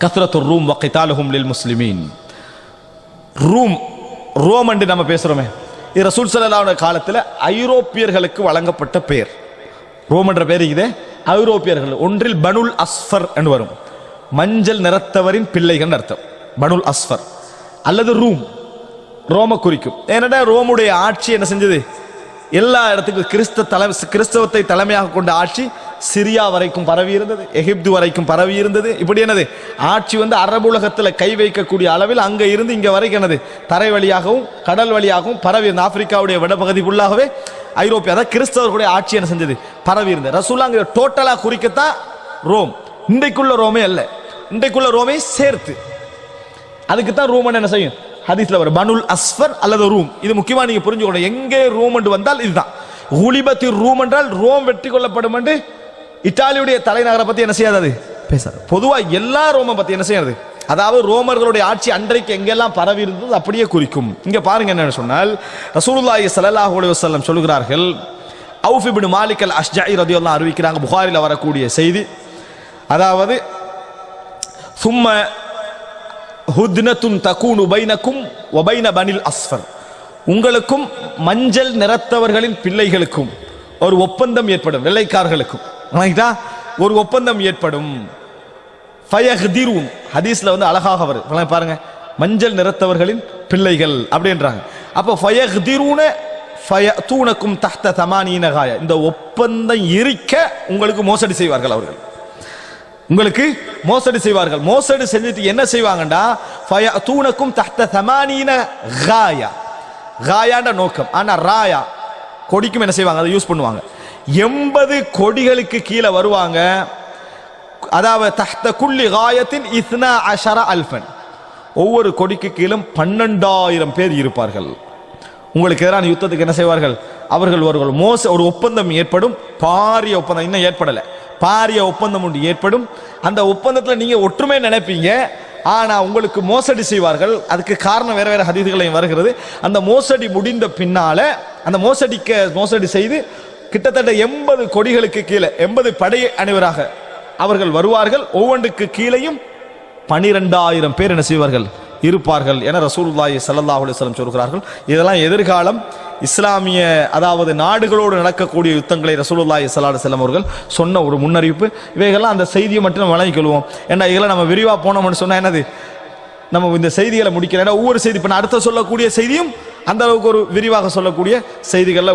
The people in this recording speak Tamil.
கத்ரத்து ரூம் வகைத்தாலுகும் லில் முஸ்லிமீன். ரூம் ரோம் என்று நம்ம பேசுகிறோமே இது ரசூல் சல்லாவோட காலத்தில் ஐரோப்பியர்களுக்கு வழங்கப்பட்ட பெயர் ரோம் என்ற பெயர் இதே ஐரோப்பியர்கள் ஒன்றில் பனுல் அஸ்ஃபர் என்று வரும். மஞ்சள் நிறத்தவரின் பிள்ளைகள் அர்த்தம். பனுல் அஸ்ஃபர். அல்லது ரூம் ரோம குறிக்கும். ஏன்னா ரோமுடைய ஆட்சி என்ன செஞ்சது? எல்லா இடத்துக்கும் கிறிஸ்த தலை கிறிஸ்தவத்தை தலைமையாக கொண்ட ஆட்சி சிரியா வரைக்கும் பரவி இருந்தது எகிப்து வரைக்கும் பரவி இருந்தது. இப்படி என்னது? ஆட்சி வந்து அரபு உலகத்தில் கை வைக்கக்கூடிய அளவில் அங்கே இருந்து இங்கே வரைக்கும் என்னது? தரை வழியாகவும் கடல் வழியாகவும் பரவி இருந்த ஆப்பிரிக்காவுடைய வடபகுதி ஃபுல்லாகவே ஐரோப்பியா அதாவது கிறிஸ்தவர்களுடைய ஆட்சி என்ன செஞ்சது? பரவி இருந்தது. ரசூல்லா அங்கே டோட்டலாக குறிக்கத்தான் ரோம். இன்றைக்குள்ள ரோமே அல்ல. இன்றைக்குள்ள ரோமே சேர்த்து. அதுக்கு தான் ரூம் என்ன செய்யும்? ஹதீஸ்ல வரும் பனுல் அஸ்வர் அல்லது ரூம். இது முக்கியமாக நீங்கள் புரிஞ்சுக்கணும். எங்கே ரூம் என்று வந்தால் இதுதான். ஹுலிபத்தி ரூம் என்றால் ரோம் வெற்றி கொள்ளப்படும் என்று இத்தாலியுடைய தலைநகரை பத்தி என்ன செய்யாது பேசாது. பொதுவா எல்லா ரோமை பத்தி என்ன செய்யாது? அதாவது ரோமர்களுடைய ஆட்சி அன்றைக்கு எங்கெல்லாம் பரவி இருந்தது அப்படியே குறிக்கும். இங்க பாருங்க என்னன்னு சொன்னால் ரசூலுல்லாஹி ஸல்லல்லாஹு அலைஹி வஸல்லம் சொல்கிறார்கள் அவுஃப் இப்னு மாலிக் அல் அஷ்ஜாஇ அறிவிக்கிறாங்க புகாரில வரக்கூடிய செய்தி. அதாவது சும்ம ஹுத்னத்துன் தகூனு பைனக்கும் ஒபைன பனில் அஸ்ஃபர். உங்களுக்கும் மஞ்சள் நிறத்தவர்களின் பிள்ளைகளுக்கும் ஒரு ஒப்பந்தம் ஏற்படும் வெள்ளைக்காரர்களுக்கும். வணங்கிட்டா ஒரு ஒப்பந்தம் ஏற்படும். ஃபயஹ்திரூன். ஹதீஸ்ல வந்து அழகாக வரும் பாருங்க. மஞ்சள் நிறத்தவர்களின் பிள்ளைகள் அப்படின்றாங்க. அப்போ ஃபயஹ்திரூன ஃபயதூனக்கும் தஹ்த தமானீனகாய இந்த ஒப்பந்தம் இருக்க உங்களுக்கு மோசடி செய்வார்கள் அவர்கள். உங்களுக்கு மோசடி செய்வார்கள். மோசடி செஞ்சுட்டு என்ன செய்வாங்கண்டா? தூணக்கும் தஹ்த தமானீன காயா. காயாண்ட நோக்கம். ஆனால் ராயா கொடிக்கும் என்ன செய்வாங்க? அதை யூஸ் பண்ணுவாங்க. எண்பது கொடிகளுக்கு கீழே வருவாங்க. அதாவது தஹ்த குள்ளி காயத்தின் இஸ்னா அஷரா அல்ஃபன். ஒவ்வொரு கொடிக்கு கீழும் பன்னெண்டாயிரம் பேர் இருப்பார்கள். உங்களுக்கு எதிரான யுத்தத்துக்கு என்ன செய்வார்கள்? அவர்கள் ஒரு மோச ஒரு ஒப்பந்தம் ஏற்படும். பாரிய ஒப்பந்தம் இன்னும் ஏற்படலை. பாரிய ஒப்பந்தம் ஒன்று ஏற்படும். அந்த ஒப்பந்தத்தில் நீங்கள் ஒற்றுமை நினைப்பீங்க. ஆனால் உங்களுக்கு மோசடி செய்வார்கள். அதுக்கு காரணம் வேறு வேறு ஹதீதுகளையும் வருகிறது. அந்த மோசடி முடிந்த பின்னால் அந்த மோசடிக்க மோசடி செய்து கிட்டத்தட்ட எண்பது கொடிகளுக்கு கீழே எண்பது படை அனைவராக அவர்கள் வருவார்கள். ஒவ்வொன்றுக்கு கீழேயும் பனிரெண்டாயிரம் பேர் என்ன செய்வார்கள்? இருப்பார்கள் என ரசூலுல்லாஹி ஸல்லல்லாஹு அலைஹி சொல்கிறார்கள். இதெல்லாம் எதிர்காலம் இஸ்லாமிய அதாவது நாடுகளோடு நடக்கக்கூடிய யுத்தங்களை ரசூலுல்லாஹி சல்லாஹ் செல்லம் அவர்கள் சொன்ன ஒரு முன்னறிவிப்பு. இவைகள்லாம் அந்த செய்தியை மட்டும் நம்ம வழங்கிக் கொள்வோம். ஏன்னா இதெல்லாம் நம்ம விரிவாக போனோம்னு சொன்னால் என்னது? நம்ம இந்த செய்திகளை முடிக்கிறோம் ஏன்னா ஒவ்வொரு செய்தி இப்போ நான் அடுத்த சொல்லக்கூடிய செய்தியும் அந்த அளவுக்கு ஒரு விரிவாக சொல்லக்கூடிய செய்திகளில் உண்டு.